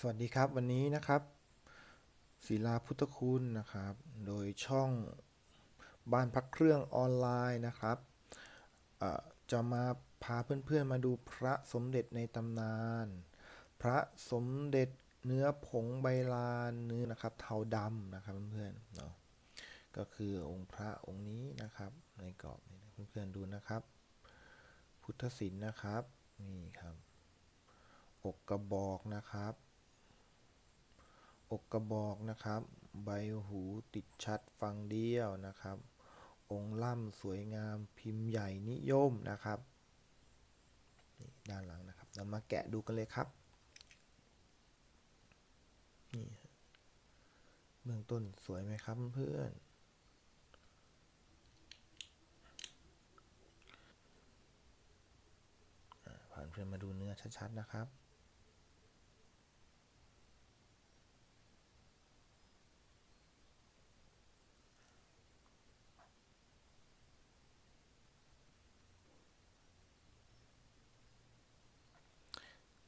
สวัสดีครับวันนี้นะครับศิลาพุทธคุณนะครับ โดยช่องบ้านพักเครื่องออนไลน์นะครับจะมาพาเพื่อนๆมาดูพระสมเด็จในตำนาน พระสมเด็จเนื้อผงใบลานเนื้อนะครับ เทาดำนะครับเพื่อนๆเนาะก็คือองค์พระองค์นี้นะครับ ในกรอบนี้นเพื่อนๆดูนะครับ พุทธศิลป์นะครับนี่ครับอกกระบอกนะครับ อกกระบอกนะครับ ใบหูติดชัดฟังเดียวนะครับ องค์ล่ำสวยงามพิมพ์ใหญ่นิยมนะครับนี่ด้านหลังนะครับเรามาแกะดูกันเลยครับนี่ฮะเบื้องต้นสวยไหมครับเพื่อนผ่านเพื่อนมาดูเนื้อชัดๆนะครับ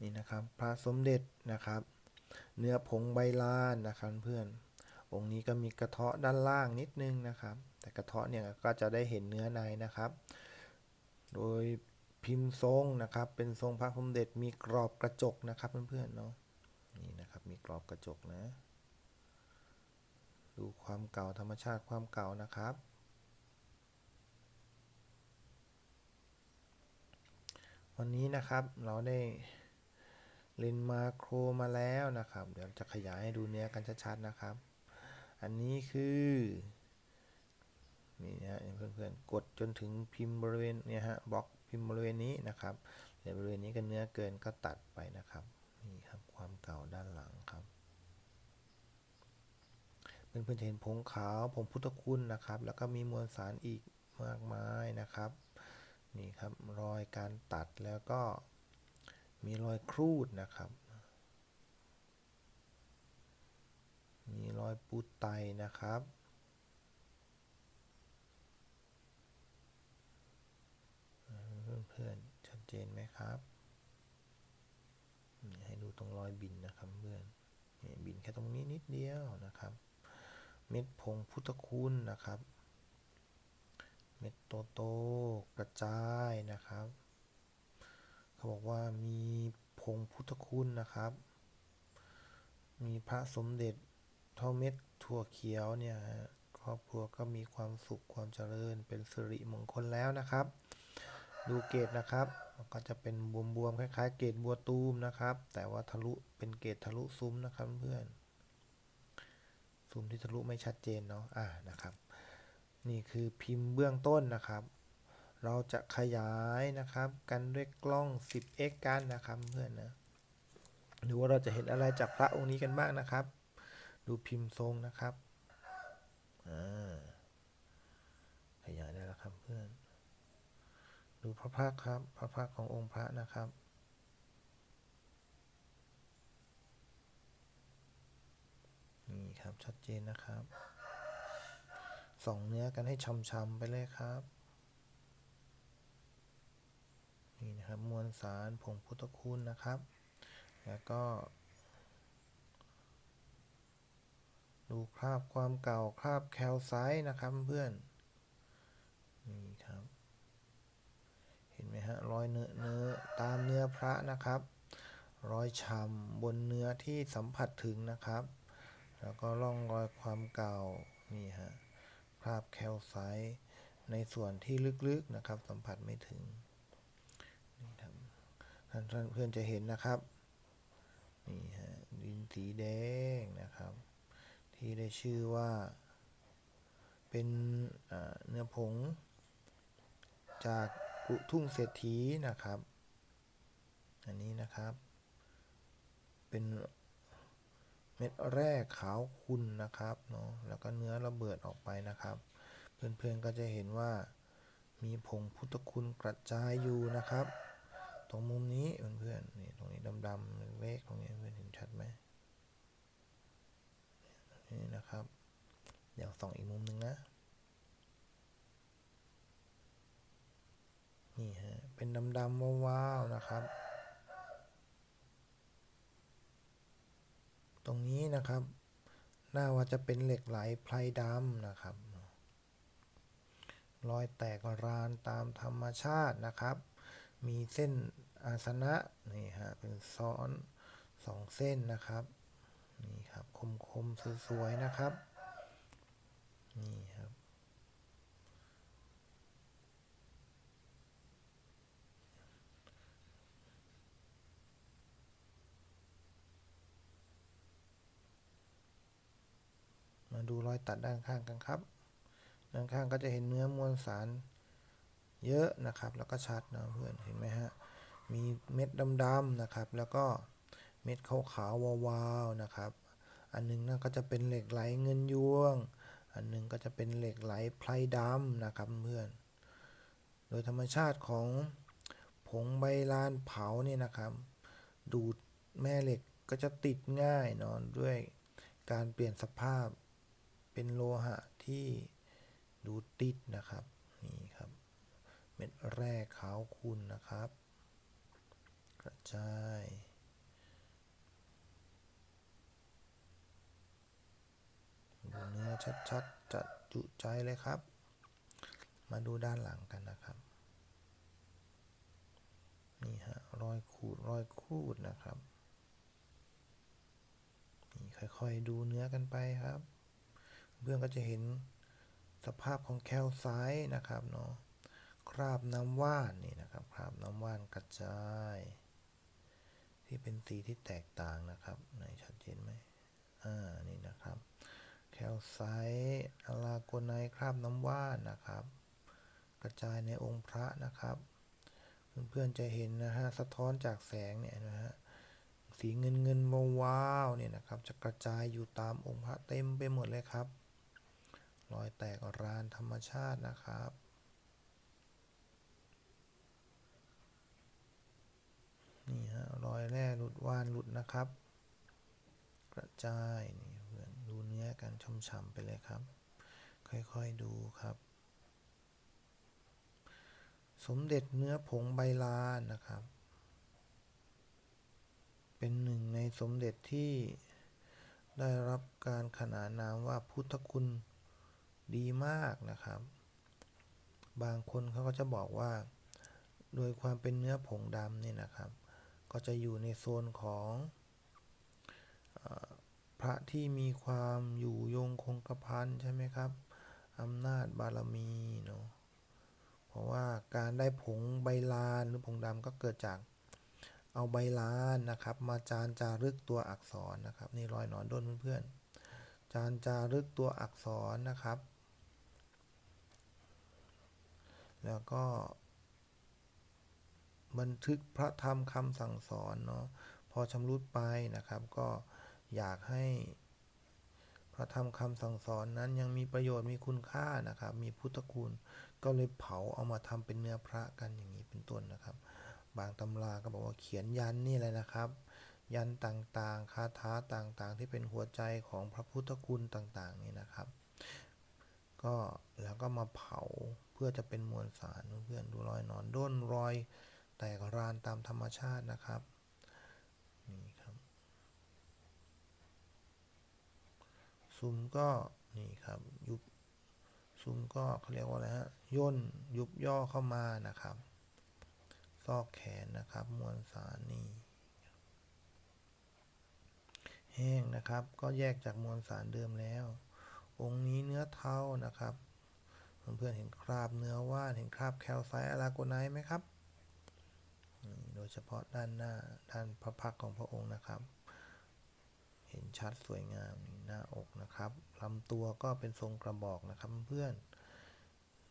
นี่นะครับพระสมเด็จนะครับ เนื้อผงใบลานนะครับเพื่อนองค์นี้ก็มีกระเทาะด้านล่างนิดนึงนะครับ แต่กระเทาะเนี่ยก็จะได้เห็นเนื้อในนะครับ โดยพิมพ์ทรงนะครับ เป็นทรงพระสมเด็จมีกรอบกระจกนะครับเพื่อนๆเนาะนี่นะครับมีกรอบกระจกนะ ดูความเก่าธรรมชาติความเก่านะครับวันนี้นะครับเราได้ เลนมาโครมาแล้วนะครับ เดี๋ยวจะขยายให้ดูเนื้อกันชัดๆนะครับ อันนี้คือนี่นะฮะเพื่อนๆกดจนถึงพิมพ์บริเวณเนี่ยฮะบล็อกพิมพ์บริเวณนี้นะครับเดี๋ยวบริเวณนี้ก็เนื้อเกินก็ตัดไปนะครับนี่ครับความเก่าด้านหลังครับเพื่อนๆจะเห็นผงขาวผงพุทธคุณนะครับ แล้วก็มีมวลสารอีกมากมายนะครับ นี่ครับรอยการตัดแล้วก็ มีรอยครูดนะครับ มีรอยปูไตนะครับ เพื่อนๆ ชัดเจนไหมครับ ให้ดูตรงรอยบินนะครับเพื่อนบินแค่ตรงนี้นิดเดียวนะครับ เม็ดผงพุทธคุณนะครับ เม็ดโตโตกระจายนะครับ เขาบอกว่ามีผงพุทธคุณนะครับ มีพระสมเด็จเท่าเม็ดถั่วเขียวเนี่ยครอบครัวก็มีความสุขความเจริญเป็นสิริมงคลแล้วนะครับ ดูเกตนะครับก็จะเป็นบวมๆคล้ายๆ เกตบัวตูมนะครับ แต่ว่าทะลุเป็นเกตทะลุซุ้มนะครับเพื่อนซุ้มที่ทะลุไม่ชัดเจนเนาะอ่านะครับ นี่คือพิมพ์เบื้องต้นนะครับ เราจะขยายนะครับ กันด้วยกล้อง 10x กันนะครับเพื่อนนะดูว่าเราจะเห็นอะไรจากพระองค์นี้กันบ้างนะครับ ดูพิมพ์ทรงนะครับขยายได้แล้วครับเพื่อน ดูพระพักครับ พระพักขององค์พระนะครับนี่ครับชัดเจนนะครับส่องเนื้อกันให้ช่ำๆไปเลยครับ นี่นะครับมวลสารผงพุทธคุณนะครับ แล้วก็ ดูคราบความเก่าคราบแคลไซต์นะครับเพื่อนนี่ครับ เห็นไหมฮะรอยเนื้อเนื้อตามเนื้อพระนะครับ รอยช้ำบนเนื้อที่สัมผัสถึงนะครับ แล้วก็ร่องรอยความเก่านี่ฮะคราบแคลไซต์ในส่วนที่ลึกๆนะครับ สัมผัสไม่ถึง ท่านท่านเพื่อนจะเห็นนะครับนี่ฮะดินสีแดงนะครับ ที่ได้ชื่อว่า เป็นเนื้อผง จากกุทุ่งเศรษฐีนะครับ อันนี้นะครับ เป็นเม็ดแร่ขาวขุ่นนะครับเนาะแล้วก็เนื้อระเบิดออกไปนะครับ เพื่อนๆก็จะเห็นว่ามีผงพุทธคุณกระจายอยู่นะครับ ตรงมุมนี้เพื่อนๆนี่ตรงนี้ดำๆเล็กๆตรงนี้เพื่อนเห็นชัดไหมนี่นะครับ เดี๋ยวส่องอีกมุมหนึ่งนะ นี่ฮะ เป็นดำๆว้าวๆนะครับ ตรงนี้นะครับน่าว่าจะเป็นเหล็กไหลไพรดำนะครับ รอยแตกรานตามธรรมชาตินะครับ มีเส้น อาสนะนี่ฮะเป็นซ้อนสองเส้นนะครับนี่ครับคมคมๆสวยๆนะครับนี่ครับมาดูรอยตัดด้านข้างกันครับ ด้านข้างก็จะเห็นเนื้อมวลสารเยอะนะครับ แล้วก็ชัดนะเพื่อนเห็นไหมฮะ มีเม็ดดำๆนะครับ แล้วก็เม็ดขาวๆวาวๆนะครับ อันหนึงนั่นก็จะเป็นเหล็กไหลเงินยวง อันหนึงก็จะเป็นเหล็กไหลไพรดำนะครับเพื่อน โดยธรรมชาติของผงใบลานเผาเนี่ยนะครับ ดูดแม่เหล็กก็จะติดง่ายเนอนด้วยการเปลี่ยนสภาพเป็นโลหะที่ดูดติดนะครับนี่ครับ เม็ดแร่ขาวขุ่นนะครับ กระจายดูเนื้อชัดๆจัดจุใจเลยครับ มาดูด้านหลังกันนะครับ นี่ฮะรอยขูดรอยคูดนะครับ นี่ค่อยๆดูเนื้อกันไปครับเพื่อนก็จะเห็นสภาพของแคลไซต์นะครับเนาะ คราบน้ำว่านนี่นะครับ คราบน้ำว่านกระจาย ที่เป็นสีที่แตกต่างนะครับไหนชัดเจนไหมอ่านี่นะครับ แคลไซต์อะลาโกไนคราบน้ำว่านนะครับ กระจายในองค์พระนะครับ เพื่อนๆจะเห็นนะฮะสะท้อนจากแสงเนี่ยนะฮะสีเงินเงินวาวๆเนี่ยนะครับจะกระจายอยู่ตามองค์พระเต็มไปหมดเลยครับรอยแตกรานธรรมชาตินะครับ นี่ฮะรอยแร่หลุดว่านหลุดนะครับ กระจายนี่เพื่อนดูเนื้อกันช่ำๆไปเลยครับ ค่อยๆดูครับ สมเด็จเนื้อผงใบลานนะครับ เป็นหนึ่งในสมเด็จที่ได้รับการขนานนามว่าพุทธคุณดีมากนะครับ บางคนเขาก็จะบอกว่า โดยความเป็นเนื้อผงดำเนี่ยนะครับ ก็จะอยู่ในโซนของอพระที่มีความอยู่ยงคงกระพันใช่ไหมครับอำนาจบารมีเนาะเพราะว่าการได้ผงใบลานหรือผงดำก็เกิดจากเอาใบลานนะครับ มาจานจารึกตัวอักษรนะครับนี่รอยหนอนด้นเพื่อนๆจานจารึกตัวอักษรนะครับ แล้วก็ บันทึกพระธรรมคำสั่งสอนเนาะพอชำรุดไปนะครับ ก็อยากให้พระธรรมคำสั่งสอนนั้นยังมีประโยชน์มีคุณค่านะครับ มีพุทธคุณก็เลยเผาเอามาทำเป็นเนื้อพระกันอย่างนี้เป็นต้นนะครับ บางตำราก็บอกว่าเขียนยันนี่เลยนะครับ ยันต่างๆคาถาต่างๆ ที่เป็นหัวใจของพระพุทธคุณต่างๆ นี่นะครับ ก็แล้วก็มาเผาเพื่อจะเป็นมวลสารเพื่อนดูรอยนอนด้นรอย แตกรานตามธรรมชาตินะครับนี่ครับซุ้มก็นี่ครับยุบซุ้มก็เขาเรียกว่าอะไรฮะย่นยุบย่อเข้ามานะครับ ซอกแขนนะครับ มวลสารนี่แห้งนะครับ ก็แยกจากมวลสารเดิมแล้ว องค์นี้เนื้อเทานะครับเพื่อนๆเห็นคราบเนื้อว่านเห็นคราบแคลไซต์อะลาโกไนไหมครับ โดยเฉพาะด้านหน้าด้านพระพักของพระองค์นะครับ เห็นชัดสวยงามนี่หน้าอกนะครับลำตัวก็เป็นทรงกระบอกนะครับเพื่อน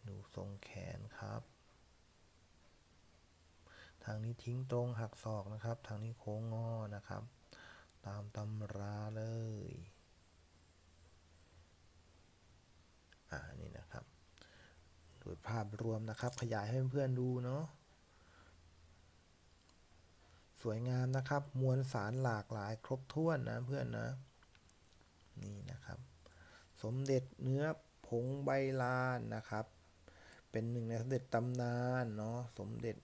ดูทรงแขนครับ ทางนี้ทิ้งตรงหักศอกนะครับ ทางนี้โค้งงอนะครับ ตามตำราเลยอ่านี่นะครับ โดยภาพรวมนะครับ ขยายให้เพื่อนๆดูเนาะ สวยงามนะครับ มวลสารหลากหลายครบถ้วนนะเพื่อนนะนี่นะครับ สมเด็จเนื้อผงใบลานนะครับ เป็นหนึ่งในสมเด็จตำนานเนาะสมเด็จ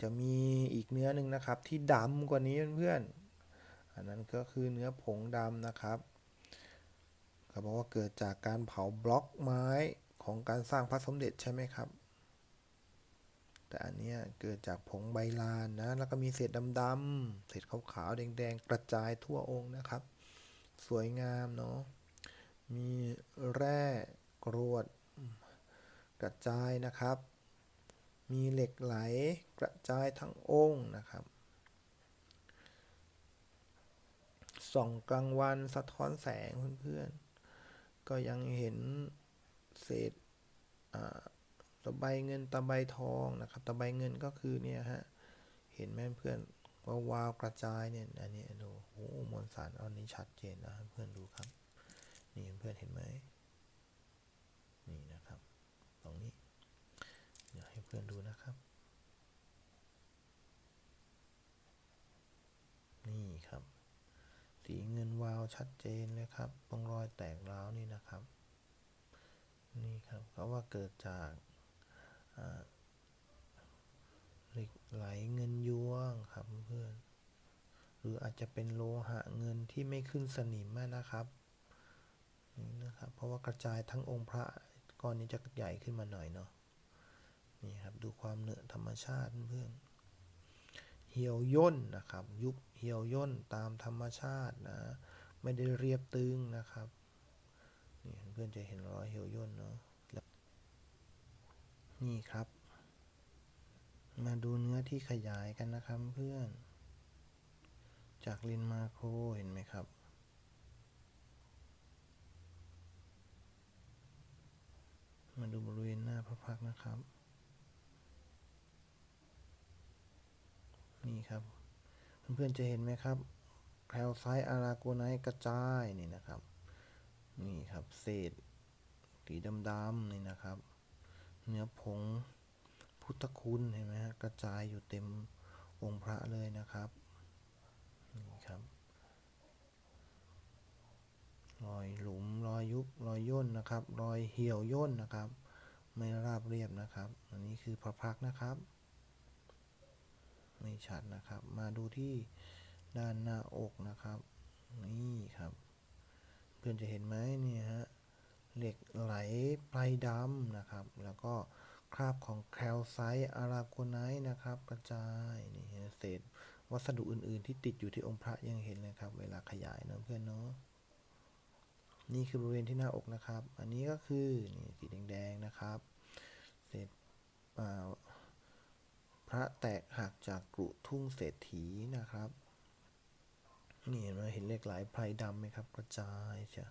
จะมีอีกเนื้อหนึ่งนะครับ ที่ดำกว่านี้เพื่อนอันนั้นก็คือเนื้อผงดำนะครับเขาบอกว่าเกิดจากการเผาบล็อกไม้ของการสร้างพระสมเด็จใช่ไหมครับ แต่อันเนี้ยเกิดจากผงใบลานนะ แล้วก็มีเศษดำๆเศษขาวๆแดงๆ กระจายทั่วองค์นะครับ สวยงามเนาะ มีแร่กรวดกระจายนะครับ มีเหล็กไหลกระจายทั้งองค์นะครับส่องกลางวันสะท้อนแสงเพื่อนๆ ก็ยังเห็นเศษอ่า ตะไบเงินตะไบทองนะครับ ตะไบเงินก็คือเนี่ยฮะ เห็นไหมเพื่อนว่าวาวกระจายเนี่ยอันนี้ดูโอ้โหมวลสารอันนี้ชัดเจนนะเพื่อนดูครับ นี่เพื่อนเห็นไหมนี่นะครับ ตรงนี้เดี๋ยวให้เพื่อนดูนะครับ นี่ครับ สีเงินวาวชัดเจนเลยครับตรงรอยแตกร้าวนี่นะครับ นี่ครับเขาว่าเกิดจาก เหล็กไหลเงินยวงครับเพื่อน หรืออาจจะเป็นโลหะเงินที่ไม่ขึ้นสนิมนะครับนี่นะครับ เพราะว่ากระจายทั้งองค์พระก้อนนี้จะใหญ่ขึ้นมาหน่อยเนาะ นี่ครับดูความเหนือธรรมชาติเพื่อน เหี่ยวย่นนะครับ ยุบเหี่ยวย่นตามธรรมชาตินะ ไม่ได้เรียบตึงนะครับ นี่เพื่อนจะเห็นรอยเหี่ยวย่นเนาะ นี่ครับ มาดูเนื้อที่ขยายกันนะครับเพื่อน จากลินมาโครเห็นไหมครับมาดูบริเวณหน้าพระพักนะครับ นี่ครับ เพื่อนๆจะเห็นไหมครับแคลไซต์อาราโกไนท์กระจายนี่นะครับ นี่ครับ เศษสีดำๆนี่นะครับ เนื้อผงพุทธคุณเห็นไหมฮะกระจายอยู่เต็มองค์พระเลยนะครับนี่ครับรอยหลุมรอยยุบรอยย่นนะครับ รอยเหี่ยวย่นนะครับ ไม่ราบเรียบนะครับ อันนี้คือพระพักนะครับ ไม่ชัดนะครับ มาดูที่ด้านหน้าอกนะครับ นี่ครับ เพื่อนจะเห็นไหมนี่ฮะ เหล็กไหลไพรดำนะครับ แล้วก็คราบของแคลไซต์อาราโกไนท์นะครับ กระจายนี่เศษวัสดุอื่นๆ ที่ติดอยู่ที่องค์พระยังเห็นเลยครับ เวลาขยายเนอะเพื่อนเนาะนี่คือบริเวณที่หน้าอกนะครับ อันนี้ก็คือนี่สีแดงๆนะครับ เศษพระแตกหักจากกรุทุ่งเศรษฐีนะครับ นี่เห็นไหมเห็นเหล็กไหลไพรดำไหมครับ กระจายจะ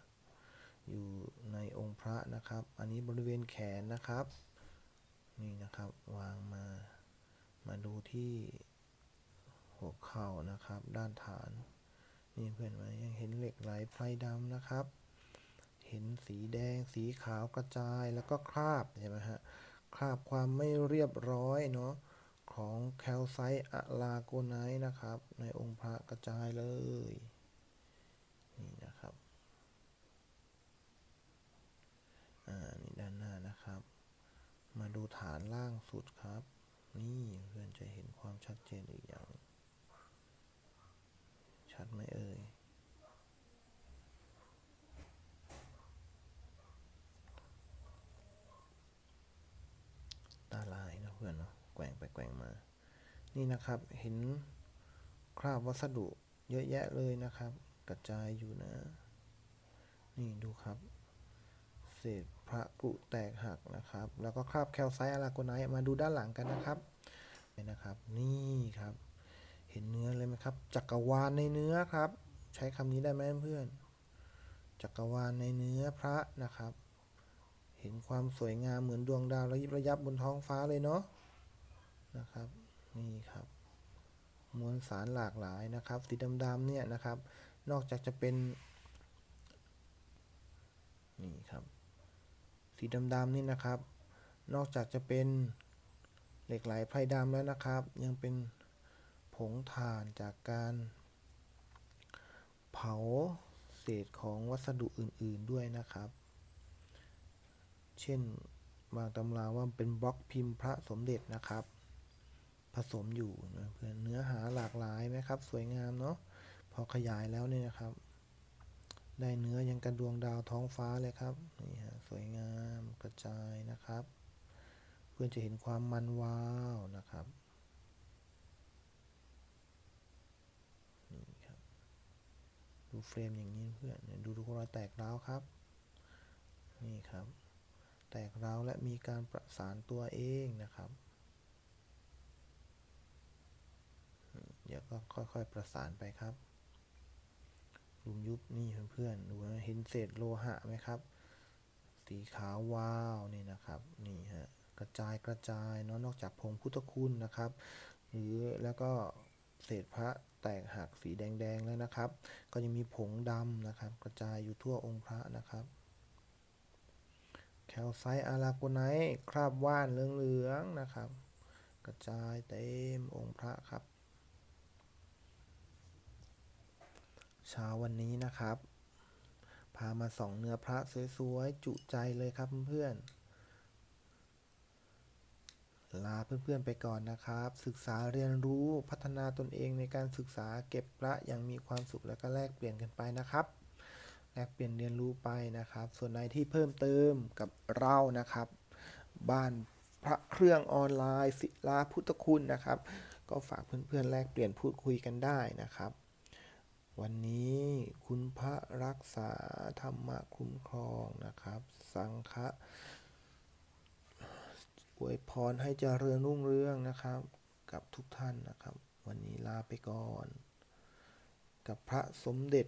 อยู่ในองค์พระนะครับ อันนี้บริเวณแขนนะครับ นี่นะครับวางมา มาดูที่หัวเข่านะครับ ด้านฐาน นี่เพื่อนไหมยังเห็นเหล็กไหลไพรดำนะครับ เห็นสีแดงสีขาวกระจายแล้วก็คราบใช่ไหมฮะคราบความไม่เรียบร้อยเนาะของแคลไซต์อะลาโกไนท์นะครับ ในองค์พระกระจายเลย นี่นะครับ อ่า นี่ด้านหน้านะครับ มาดูฐานล่างสุดครับ นี่เพื่อนจะเห็นความชัดเจนอีกอย่าง ชัดไหมเอ่ย ตาลายนะเพื่อนเนาะ แกว่งไปแกว่งมา นี่นะครับ เห็นคราบวัสดุเยอะแยะเลยนะครับ กระจายอยู่นะ นี่ดูครับ เศษ พระกุแตกหักนะครับ แล้วก็คราบแคลไซต์อะลาโกไนท์มาดูด้านหลังกันนะครับนี่นะครับ นี่ครับ เห็นเนื้อเลยไหมครับ จักรวาลในเนื้อครับ ใช้คำนี้ได้ไหมเพื่อน จักรวาลในเนื้อพระนะครับ เห็นความสวยงามเหมือนดวงดาวระยิบระยับบนท้องฟ้าเลยเนาะนะครับ นี่ครับ มวลสารหลากหลายนะครับ สีดำๆเนี่ยนะครับ นอกจากจะเป็น นี่ครับ สีดำๆนี่นะครับ นอกจากจะเป็นเหล็กไหลไพรดำแล้วนะครับ ยังเป็นผงถ่านจากการเผาเศษของวัสดุอื่นๆด้วยนะครับ เช่นบางตำราว่าเป็นบล็อกพิมพ์พระสมเด็จนะครับ ผสมอยู่เพื่อนเนื้อหาหลากหลายไหมครับ สวยงามเนาะพอขยายแล้วเนี่ยนะครับ ได้เนื้อยังกระดวงดาวท้องฟ้าเลยครับนี่ฮะสวยงามกระจายนะครับ เพื่อนจะเห็นความมันวาวนะครับนี่ครับ ดูเฟรมอย่างนี้เพื่อนดูทุกรอยแตกร้าวครับ นี่ครับ แตกร้าวและมีการประสานตัวเองนะครับเดี๋ยวก็ค่อยๆประสานไปครับ หลุมยุบนี่เพื่อนๆดูนะเห็นเศษโลหะไหมครับ สีขาววาวนี่นะครับนี่ฮะกระจายกระจายเนาะนอกจากผงพุทธคุณนะครับ หรือแล้วก็เศษพระแตกหักสีแดงๆแล้วนะครับ ก็ยังมีผงดำนะครับ กระจายอยู่ทั่วองค์พระนะครับแคลไซต์อาราโกไนท์คราบว่านเหลืองๆนะครับ กระจายเต็มองค์พระครับ เช้าวันนี้นะครับ พามาส่องเนื้อพระสวยๆจุใจเลยครับเพื่อนๆลาเพื่อนๆไปก่อนนะครับ ศึกษาเรียนรู้พัฒนาตนเองในการศึกษาเก็บพระอย่างมีความสุขและก็แลกเปลี่ยนกันไปนะครับแลกเปลี่ยนเรียนรู้ไปนะครับ ส่วนไหนที่เพิ่มเติมกับเรานะครับ บ้านพระเครื่องออนไลน์ศิลาพุทธคุณนะครับ ก็ฝากเพื่อนๆแลกเปลี่ยนพูดคุยกันได้นะครับ วันนี้คุณพระรักษาธรรมะคุ้มครองนะครับ สังฆะอวยพรให้เจริญรุ่งเรืองนะครับ กับทุกท่านนะครับ วันนี้ลาไปก่อน กับพระสมเด็จ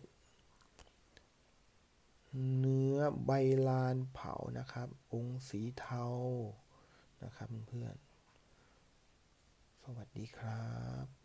เนื้อใบลานเผานะครับ องค์สีเทานะครับเพื่อนสวัสดีครับ